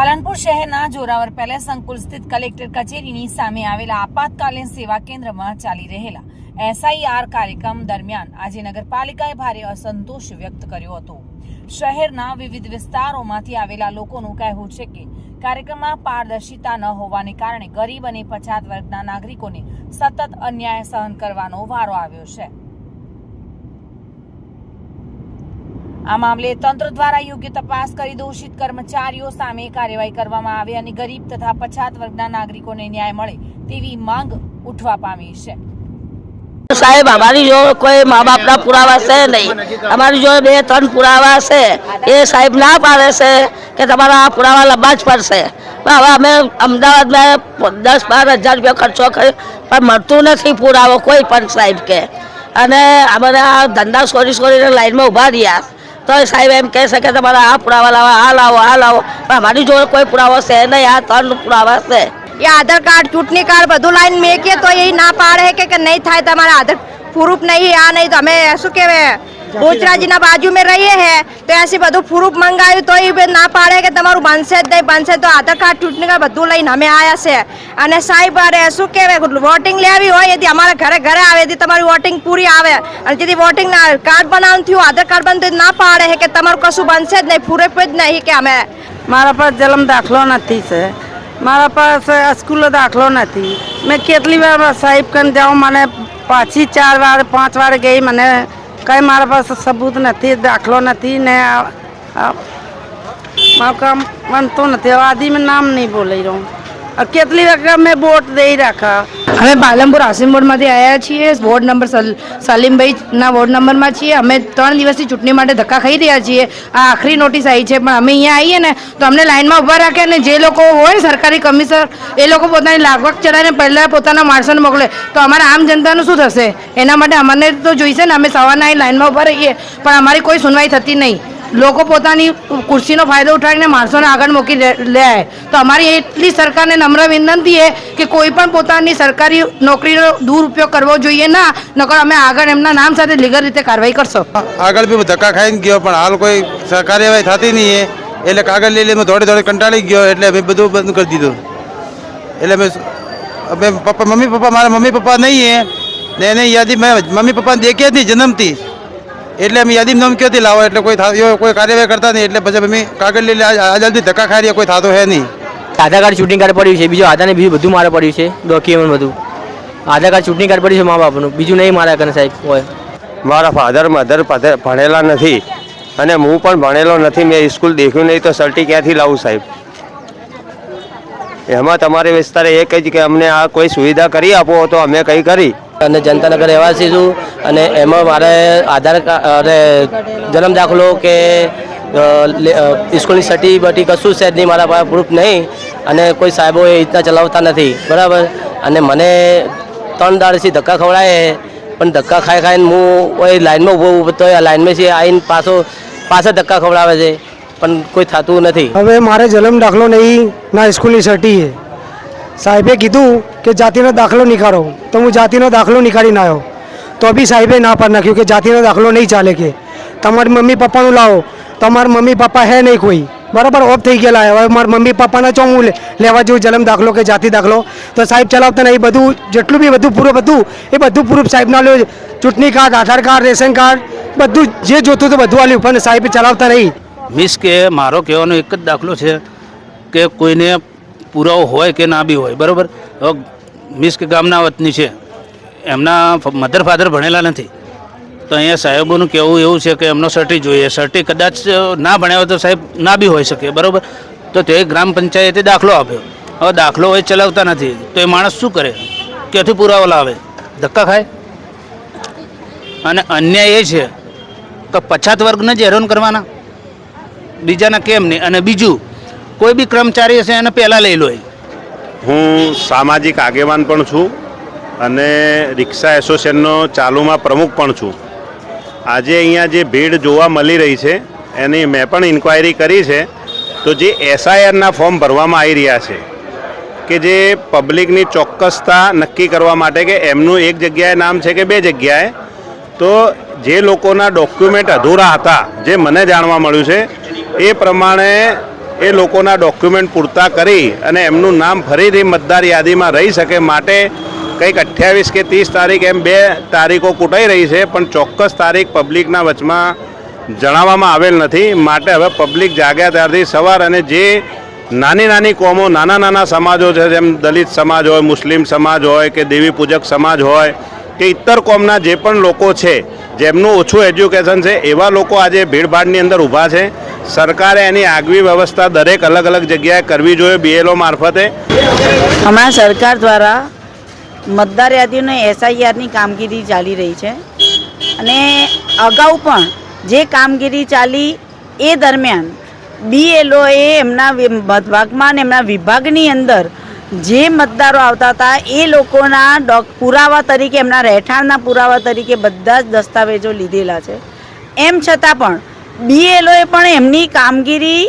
પાલનપુર શહેરના જોરાવર પેલેસ સંકુલ સ્થિત કલેક્ટર કચેરીની સામે આવેલા આપાતકાલીન સેવા કેન્દ્રમાં ચાલી રહેલા એસઆઈઆર કાર્યક્રમ દરમિયાન આજે નગરપાલિકાએ ભારે અસંતોષ વ્યક્ત કર્યો હતો. શહેરના વિવિધ વિસ્તારોમાંથી આવેલા લોકોનું કહેવું છે કે કાર્યક્રમમાં પારદર્શિતા ન હોવાને કારણે ગરીબ અને પછાત વર્ગના નાગરિકોને સતત અન્યાય સહન કરવાનો વારો આવ્યો છે. આ મામલે તંત્ર દ્વારા યોગ્ય તપાસ કરી દોષિત કર્મચારીઓ સામે કાર્યવાહી કરવામાં આવે અને ગરીબ તથા પછાત વર્ગના નાગરિકોને ન્યાય મળે તેવી માંગ ઉઠવા પામી છે. સાહેબ અમારી જો કોઈ મા બાપના પુરાવા છે નહીં. અમારી જો બે ત્રણ પુરાવા છે એ સાહેબ ના પાડે છે કે તમારા આ પુરાવા લંબા જ પડશે. હવે અમે અમદાવાદમાં દસ બાર હજાર રૂપિયા ખર્ચો કર્યો પણ મળતું નથી પુરાવો કોઈ પણ સાહેબ કે. અને અમારે આ ધંધા છોડી છોડીને લાઈનમાં ઊભા રહ્યા. તો સાહેબ એમ કહે છે કે આ પુરાવા લાવો, આ લાવો આ લાવો. પણ મારી જોડે કોઈ પુરાવો છે નહીં, આ ત્રણ પુરાવા છે. એ આધાર કાર્ડ, ચૂંટણી કાર્ડ બધું લાઈન મેકીએ તો એ ના પાડે કે કે નહીં થાય તમારા આધાર પ્રૂફ નહીં, આ નહીં, તો અમે શું કહેવાય? બોચરાજીના બાજુ મેં રહીએ હે તો એસી બધું પ્રૂફ મંગાવ્યું તો એ ના પાડે કે તમારું બનશે જ નહીં બનશે તો આધાર કાર્ડ ચૂંટણી કાર્ડ બધું લઈને અમે આવ્યા છે. અને સાહેબ અરે શું કહેવાય વોટિંગ લેવી હોય એથી અમારા ઘરે ઘરે આવે એથી તમારી વોટિંગ પૂરી આવે. અને જેથી વોટિંગ કાર્ડ બનાવવાનું થયું આધાર કાર્ડ બનતું ના પાડે છે કે તમારું કશું બનશે જ નહીં પૂરેપ જ નહીં કે અમે. મારા પાસે જન્મ દાખલો નથી છે. મારા પાસે સ્કૂલનો દાખલો નથી. મેં કેટલી વાર સાહેબ કન જાઉં મને પાછી ચાર વાર પાંચ વાર ગઈ મને કંઈ મારા પાસે સબૂત નથી, દાખલો નથી, ને મારું કામ બનતું નથી. હવે આદમી નામ નહીં બોલાઈ રહ્યું કેટલી વખત મેં બોટ દઈ રાખા? અમે પાલનપુર આસિમ વોર્ડમાંથી આવ્યા છીએ. વોર્ડ નંબર સલ- સલીમભાઈના વોર્ડ નંબરમાં છીએ. અમે ત્રણ દિવસથી ચૂંટણી માટે ધક્કા ખાઈ રહ્યા છીએ. આ આખરી નોટિસ આવી છે, પણ અમે અહીંયા આવીએ ને, તો અમને લાઇનમાં ઊભા રાખે અને જે લોકો હોય, સરકારી કમિશનર, એ લોકો પોતાની લાગવક ચડાવીને પહેલાં પોતાના માણસોને મોકલે. તો અમારા આમ જનતાનું શું થશે? એના માટે અમને તો જોઈશે ને, અમે સવારના અહીં લાઇનમાં ઊભા રહીએ. પણ અમારી કોઈ સુનવાઈ થતી નહીં. લોકો પોતાની કુર્સીનો ફાયદો ઉઠાવીને માણસોને આગળ મૂકી લે તો અમારી એટલી સરકારને નમ્ર વિનંતી છે કે કોઈ પણ પોતાની સરકારી નોકરીનો દુરુપયોગ કરવો જોઈએ ના, નકર અમે આગળ એમના નામ સાથે લીગલ રીતે કાર્યવાહી કરશો. આગળ બી ધક્કા ખાઈને ગયો, પણ હાલ કોઈ કાર્યવાહી થતી નહીં એટલે કાગળ લઈ લઈને દોડે દોડે કંટાળી ગયો, એટલે અમે બધું બંધ કરી દીધું. એટલે અમે અમે પપ્પા, મમ્મી પપ્પા, મારા મમ્મી પપ્પા નહીં હે. ને એની યાદી મેં મમ્મી પપ્પાને દેખ્યા નહીં, જન્મથી. એટલે અમે યાદી નામ ક્યાંથી લાવો એટલે કોઈ થા- કોઈ કાર્યવાહી કરતા નહીં એટલે પછી અમે કાગળ લઈ લે આજથી ધક્કા ખાઈ રહ્યા કોઈ થતો હે નહીં. આધાર કાર્ડ ચૂંટણી કાર્ડ પડ્યું છે બીજું આધારને બીજું બધું મારે પડ્યું છે ડોક્યુમેન્ટ બધું. આધાર કાર્ડ ચૂંટણી કાર્ડ પડ્યું છે મા બાપનું બીજું નહીં મારા કને સાહેબ હોય. મારા ફાધર મધર પાધર ભણેલા નથી અને હું પણ ભણેલો નથી મેં સ્કૂલ દેખ્યું નહીં તો સર્ટી ક્યાંથી લાવું સાહેબ? એમાં તમારે વિસ્તારે એ કહી કે અમને આ કોઈ સુવિધા કરી આપો તો અમે કંઈ કરી? અને જનતાનગર રહેવાસી છું અને એમાં મારે આધાર કાર્ડ જન્મ દાખલો કે સ્કૂલની સર્ટી બટી કશું છે નહીં મારા પાસે પ્રૂફ નહીં. અને કોઈ સાહેબો એ રીતના ચલાવતા નથી. બરાબર? અને મને ત્રણ દાડથી ધક્કા ખવડાય પણ ધક્કા ખાઈ ખાઈને હું એ લાઇનમાં ઊભો ઊભો તો આ લાઇનમાંથી આવીને પાછો, પાછા ધક્કા ખવડાવે છે. પણ કોઈ થતું નથી. હવે મારે જન્મ દાખલો નહીં, ના સ્કૂલની સર્ટી સાહેબે કીધું કે જાતિનો દાખલો નીકાળો. તો હું જાતિનો દાખલો નીકાળીને આવ્યો. તો બી સાહેબે ના પાડ નાખ્યું કે જાતિનો દાખલો નહીં ચાલે કે. તમારી મમ્મી પપ્પાનું લાવો. તમારા મમ્મી પપ્પા હે નહીં કોઈ. બરાબર, ઓફ થઈ ગયેલા. હવે મારા મમ્મી પપ્પાના ચો હું લેવા જેવું જન્મ દાખલો કે જાતિ દાખલો? તો સાહેબ ચલાવતા નહીં. બધું, જેટલું બી બધું પૂરું બધું એ બધું પૂરું સાહેબના લો ચૂંટણી card, Aadhaar card, ration card, બધું જે જોતું હતું બધું આલ્યું. પણ સાહેબ ચલાવતા નહીં. મીન્સ કે, મારો કહેવાનો એક જ દાખલો છે કે કોઈને પુરાવો હોય કે ના બી હોય, બરાબર? મીન્સ ગામના વતની છે. એમના મધર ફાધર ભણેલા નથી. તો અહીંયા સાહેબોનું કહેવું એવું છે કે એમનો સર્ટી જોઈએ. સર્ટી કદાચ ના ભણ્યા હોય તો સાહેબ ના બી હોઈ શકે, બરાબર? તો તે ગ્રામ પંચાયતે દાખલો આપ્યો. હવે દાખલો હોય ચલાવતા નથી. તો એ માણસ શું કરે? ક્યાંથી પુરાવો લાવે? ધક્કા ખાય? અને અન્યાય એ છે કે પછાત વર્ગને જ હેરાન કરવાના. બીજાના કેમ નહીં? અને બીજું કોઈ બી કર્મચારી હશે એને પહેલાં લઈ લો હું સામાજિક આગેવાન પણ છું અને રિક્ષા એસોસિએશનનો ચાલુમાં પ્રમુખ પણ છું. આજે અહીંયા જે ભીડ જોવા મળી રહી છે, એની મેં પણ ઇન્ક્વાયરી કરી છે, તો જે એસઆઈઆરના ફોર્મ ભરવામાં આવી રહ્યા છે, કે જે પબ્લિકની ચોક્કસતા નક્કી કરવા માટે કે એમનું એક જગ્યાએ નામ છે કે બે જગ્યાએ, તો જે લોકોના ડોક્યુમેન્ટ અધૂરા હતા, જે મને જાણવા મળ્યું છે, એ પ્રમાણે એ લોકોના ડોક્યુમેન્ટ પૂરતા કરી અને એમનું નામ ફરીથી મતદાર યાદીમાં રહી શકે માટે કંઈક અઠ્યાવીસ કે ત્રીસ તારીખ એમ બે તારીખો કૂટાઈ રહી છે, પણ ચોક્કસ તારીખ પબ્લિકના વચમાં જણાવવામાં આવેલ નથી. માટે હવે પબ્લિક જાગ્યા ત્યારથી સવાર અને જે નાની નાની કોમો, નાના નાના સમાજો છે, જેમ દલિત સમાજ હોય, મુસ્લિમ સમાજ હોય કે દેવી પૂજક સમાજ હોય કે ઇતર કોમના જે પણ લોકો છે, જેમનું ઓછું એજ્યુકેશન છે, એવા લોકો આજે ભીડભાડની અંદર ઊભા છે. સરકારે એની આગવી વ્યવસ્થા દરેક અલગ અલગ જગ્યાએ કરવી જોઈએ બીએલઓ મારફતે. હમણાં સરકાર દ્વારા મતદાર યાદીઓને એસઆઈઆરની કામગીરી ચાલી રહી છે. અને અગાઉ પણ જે કામગીરી ચાલી એ દરમિયાન બીએલઓએ એમના ભાગમાં અને એમના વિભાગની અંદર જે મતદારો આવતા હતા એ લોકોના ડોક, પુરાવા તરીકે એમના રહેઠાણના પુરાવા તરીકે બધા જ દસ્તાવેજો લીધેલા છે. એમ છતાં પણ બીએલઓએ પણ એમની કામગીરી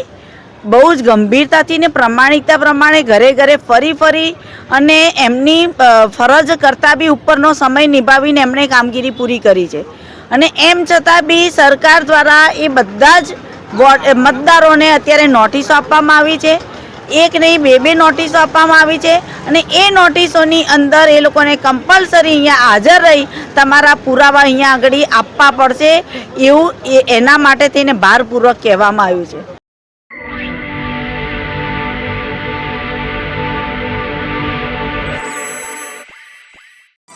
બહુ જ ગંભીરતાથી ને પ્રમાણિકતા પ્રમાણે ઘરે ઘરે ફરી ફરી અને એમની ફરજ કરતાં બી ઉપરનો સમય નિભાવીને એમણે કામગીરી પૂરી કરી છે. અને એમ છતાં બી સરકાર દ્વારા એ બધા જ મતદારોને અત્યારે નોટિસો આપવામાં આવી છે. એક નહીં, બે બે નોટિસો આપવામાં આવી છે અને એ નોટિસોની અંદર એ લોકોને કમ્પલસરી અહીંયા હાજર રહી તમારા પુરાવા અહીંયા આગળ આપવા પડશે એવું એના માટે થઈને ભારપૂર્વક કહેવામાં આવ્યું છે.